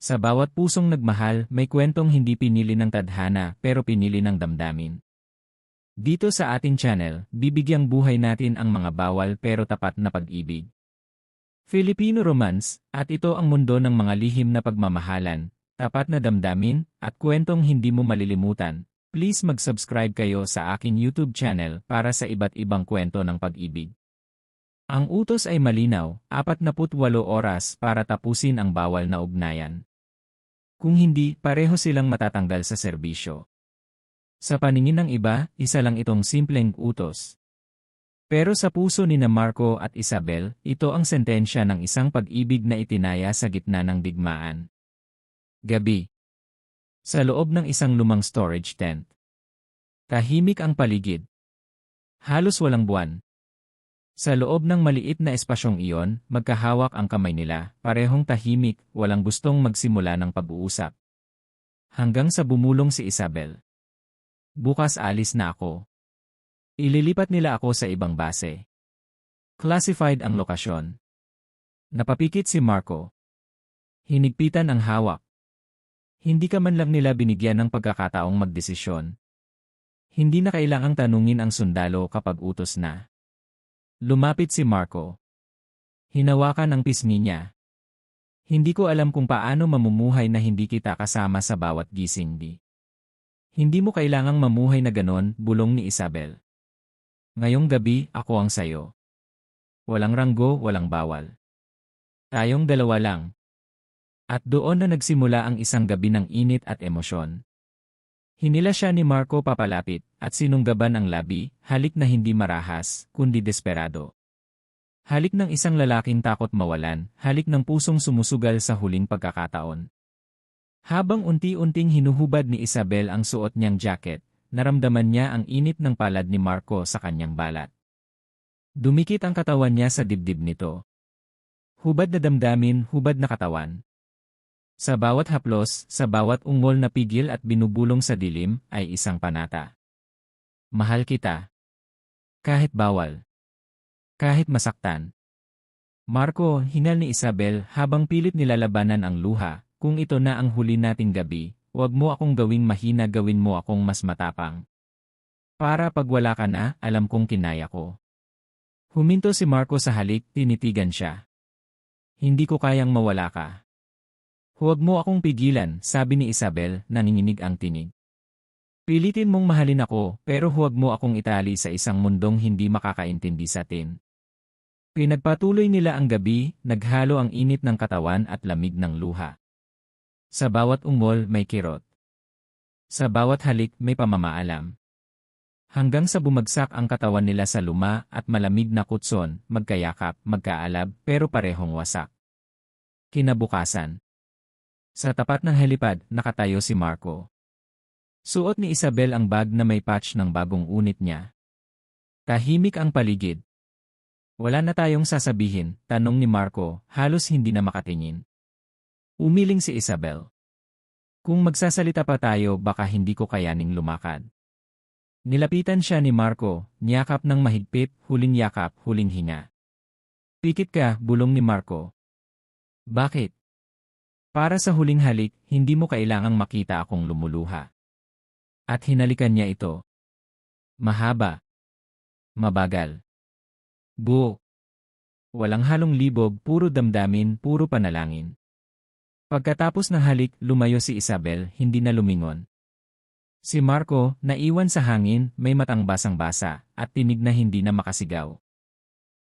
Sa bawat pusong nagmahal, may kwentong hindi pinili ng tadhana pero pinili ng damdamin. Dito sa ating channel, bibigyang buhay natin ang mga bawal pero tapat na pag-ibig. Filipino Romance, at ito ang mundo ng mga lihim na pagmamahalan, tapat na damdamin, at kwentong hindi mo malilimutan. Please mag-subscribe kayo sa aking YouTube channel para sa iba't ibang kwento ng pag-ibig. Ang utos ay malinaw, 48 oras para tapusin ang bawal na ugnayan. Kung hindi, pareho silang matatanggal sa serbisyo. Sa paningin ng iba, isa lang itong simpleng utos. Pero sa puso ni na Marco at Isabel, ito ang sentensya ng isang pag-ibig na itinaya sa gitna ng digmaan. Gabi. Sa loob ng isang lumang storage tent. Tahimik ang paligid. Halos walang buwan. Sa loob ng maliit na espasyong iyon, magkahawak ang kamay nila, parehong tahimik, walang gustong magsimula ng pag-uusap. Hanggang sa bumulong si Isabel. Bukas alis na ako. Ililipat nila ako sa ibang base. Classified ang lokasyon. Napapikit si Marco. Hinigpitan ang hawak. Hindi ka man lang nila binigyan ng pagkakataong magdesisyon. Hindi na kailangang tanungin ang sundalo kapag utos na. Lumapit si Marco. Hinawakan ang pisngi niya. Hindi ko alam kung paano mamumuhay na hindi kita kasama sa bawat gising di. Hindi mo kailangang mamuhay na ganon, bulong ni Isabel. Ngayong gabi, ako ang sayo. Walang ranggo, walang bawal. Tayong dalawa lang. At doon na nagsimula ang isang gabi ng init at emosyon. Hinila siya ni Marco papalapit, at sinunggaban ang labi, halik na hindi marahas, kundi desperado. Halik ng isang lalaking takot mawalan, halik ng pusong sumusugal sa huling pagkakataon. Habang unti-unting hinuhubad ni Isabel ang suot niyang jacket, naramdaman niya ang init ng palad ni Marco sa kanyang balat. Dumikit ang katawan niya sa dibdib nito. Hubad na damdamin, hubad na katawan. Sa bawat haplos, sa bawat ungol na pigil at binubulong sa dilim, ay isang panata. Mahal kita. Kahit bawal. Kahit masaktan. Marco, hinal ni Isabel habang pilit nilalabanan ang luha, kung ito na ang huli nating gabi, huwag mo akong gawing mahina gawin mo akong mas matapang. Para pag wala ka na, alam kong kinaya ko. Huminto si Marco sa halik, tinitigan siya. Hindi ko kayang mawala ka. Huwag mo akong pigilan, sabi ni Isabel, nanginginig ang tinig. Pilitin mong mahalin ako, pero huwag mo akong itali sa isang mundong hindi makakaintindi sa tin. Pinagpatuloy nila ang gabi, naghalo ang init ng katawan at lamig ng luha. Sa bawat ungol may kirot. Sa bawat halik may pamamaalam. Hanggang sa bumagsak ang katawan nila sa luma at malamig na kutson, magkayakap, magkaalab, pero parehong wasak. Kinabukasan. Sa tapat ng helipad, nakatayo si Marco. Suot ni Isabel ang bag na may patch ng bagong unit niya. Tahimik ang paligid. Wala na tayong sasabihin, tanong ni Marco, halos hindi na makatingin. Umiling si Isabel. Kung magsasalita pa tayo baka hindi ko kayaning lumakad. Nilapitan siya ni Marco, niyakap ng mahigpit, huling yakap, huling hinga. Pikit ka, bulong ni Marco. Bakit? Para sa huling halik, hindi mo kailangang makita akong lumuluha. At hinalikan niya ito. Mahaba. Mabagal. Buo. Walang halong libog, puro damdamin, puro panalangin. Pagkatapos ng halik, lumayo si Isabel, hindi na lumingon. Si Marco, naiwan sa hangin, may matang basang-basa, at tinig na hindi na makasigaw.